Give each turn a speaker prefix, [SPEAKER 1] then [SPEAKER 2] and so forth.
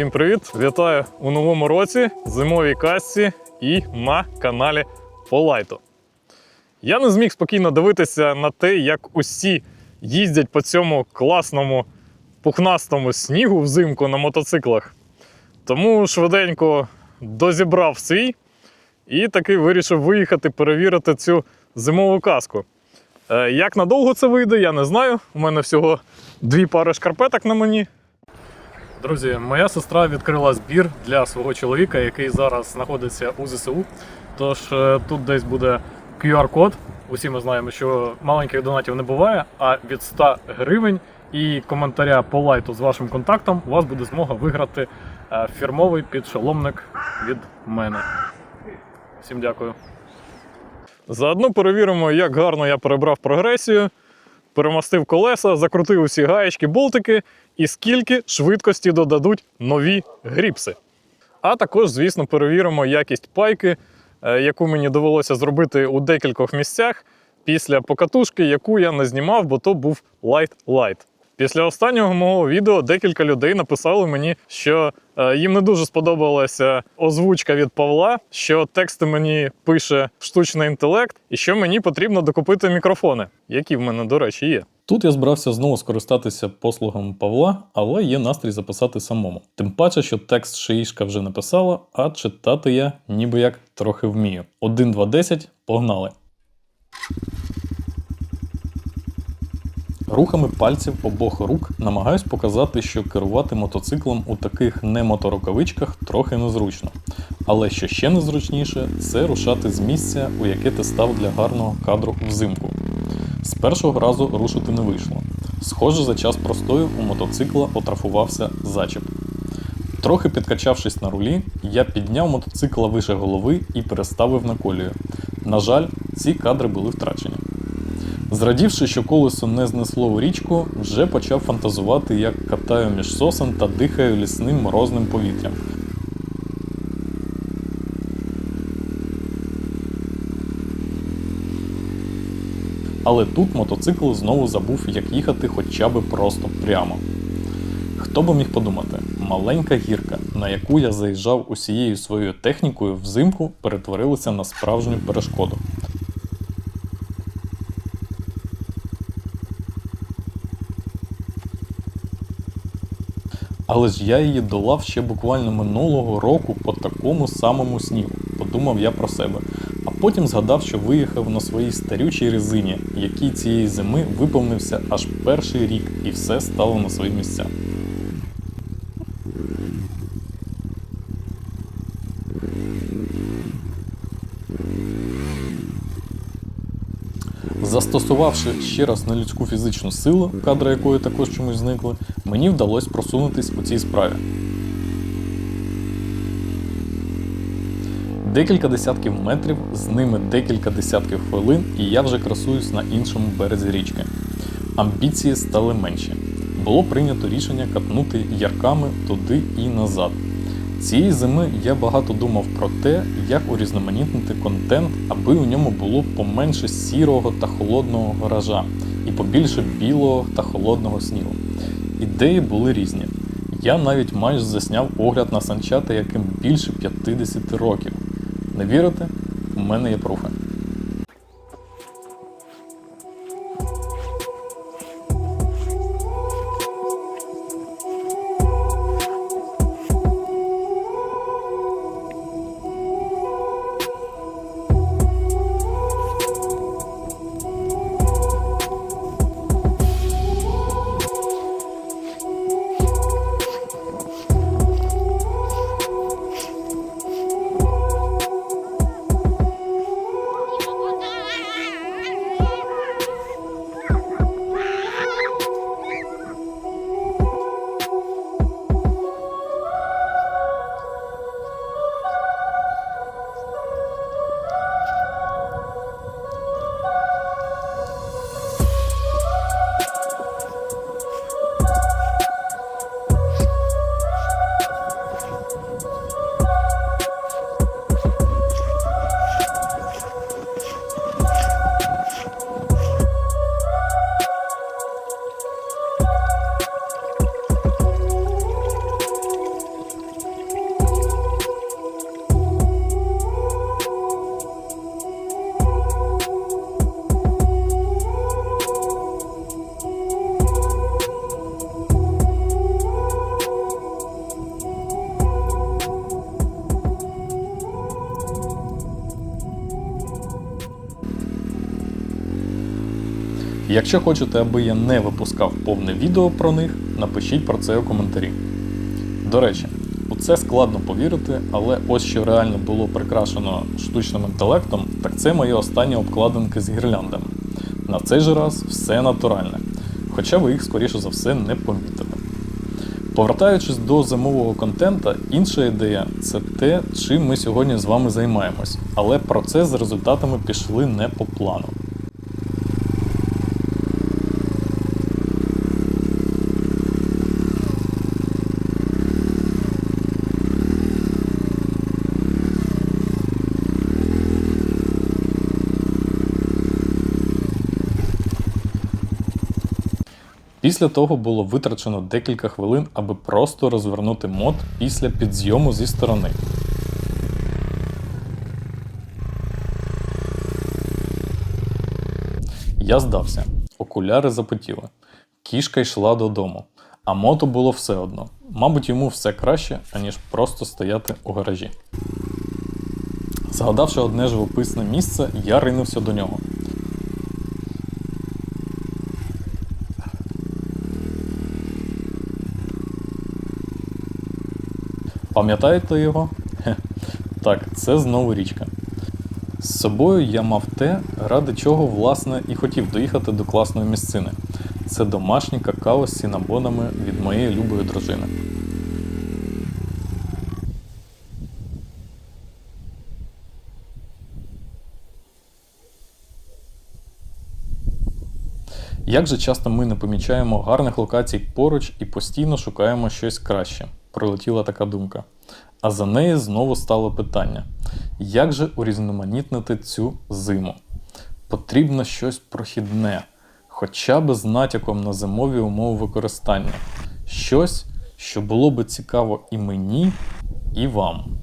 [SPEAKER 1] Всім привіт! Вітаю у новому році, зимовій касці і на каналі Полайту. Я не зміг спокійно дивитися на те, як усі їздять по цьому класному пухнастому снігу взимку на мотоциклах. Тому швиденько дозібрав свій і таки вирішив виїхати перевірити цю зимову каску. Е, Як надовго це вийде, я не знаю. У мене всього дві пари шкарпеток на мені. Друзі, моя сестра відкрила збір для свого чоловіка, який зараз знаходиться у ЗСУ. Тож е, тут десь буде QR-код. Усі ми знаємо, що маленьких донатів не буває, а від 100 гривень і коментаря по лайту з вашим контактом у вас буде змога виграти е, фірмовий підшоломник від мене. Всім дякую. Заодно перевіримо, як гарно я перебрав прогресію, перемостив колеса, закрутив усі гаєчки, болтики і скільки швидкості додадуть нові гріпси. А також, звісно, перевіримо якість пайки, е, яку мені довелося зробити у декількох місцях після покатушки, яку я не знімав, бо то був лайт-лайт. Після останнього мого відео декілька людей написали мені, що е, їм не дуже сподобалася озвучка від Павла, що тексти мені пише штучний інтелект, і що мені потрібно докупити мікрофони, які в мене, до речі, є. Тут я збирався знову скористатися послугами Павла, але є настрій записати самому. Тим паче, що текст Шиїшка вже написала, а читати я ніби як трохи вмію. 1, 2, 10, погнали. Рухами пальців обох рук намагаюсь показати, що керувати мотоциклом у таких немоторукавичках трохи незручно. Але що ще незручніше, це рушати з місця, у яке ти став для гарного кадру взимку. З першого разу рушити не вийшло. Схоже, за час простою у мотоцикла отрафувався зачіп. Трохи підкачавшись на рулі, я підняв мотоцикла вище голови і переставив на колію. На жаль, ці кадри були втрачені. Зрадівши, що колесо не знесло у річку, вже почав фантазувати, як катаю між сосен та дихаю лісним морозним повітрям. Але тут мотоцикл знову забув, як їхати хоча б просто прямо. Хто би міг подумати, маленька гірка, на яку я заїжджав усією своєю технікою взимку, перетворилася на справжню перешкоду. Але ж я її долав ще буквально минулого року по такому самому снігу, подумав я про себе. А потім згадав, що виїхав на своїй старючій резині, якій цієї зими виповнився аж перший рік, і все стало на свої місця. Застосувавши ще раз нелюдську фізичну силу, кадри якої також чомусь зникли, мені вдалося просунутись у цій справі. Декілька десятків метрів, з ними декілька десятків хвилин, і я вже красуюсь на іншому березі річки. Амбіції стали менші. Було прийнято рішення катнути ярками туди і назад. Цієї зими я багато думав про те, як урізноманітнити контент, аби у ньому було поменше сірого та холодного гаража і побільше білого та холодного снігу. Ідеї були різні. Я навіть майже засняв огляд на санчата, яким більше 50 років. Не вірите? У мене є пруфи. Якщо хочете, аби я не випускав повне відео про них, напишіть про це у коментарі. До речі, у це складно повірити, але ось що реально було прикрашено штучним інтелектом, так це мої останні обкладинки з гірляндами. На цей же раз все натуральне, хоча ви їх, скоріше за все, не помітили. Повертаючись до зимового контента, інша ідея це те, чим ми сьогодні з вами займаємось, але процес з результатами пішли не по плану. Після того було витрачено декілька хвилин, аби просто розвернути мод після підзйому зі сторони. Я здався. Окуляри запотіли. Кішка йшла додому, а мото було все одно. Мабуть, йому все краще, аніж просто стояти у гаражі. Згадавши одне живописне місце, я ринувся до нього. Пам'ятаєте його? Хе. Так, це знову річка. З собою я мав те, ради чого, власне, і хотів доїхати до класної місцини. Це домашнє какао з сінабонами від моєї любої дружини. Як же часто ми не помічаємо гарних локацій поруч і постійно шукаємо щось краще? Прилетіла така думка. А за нею знову стало питання: як же урізноманітнити цю зиму? Потрібно щось прохідне, хоча б з натяком на зимові умови використання. Щось, що було би цікаво і мені, і вам.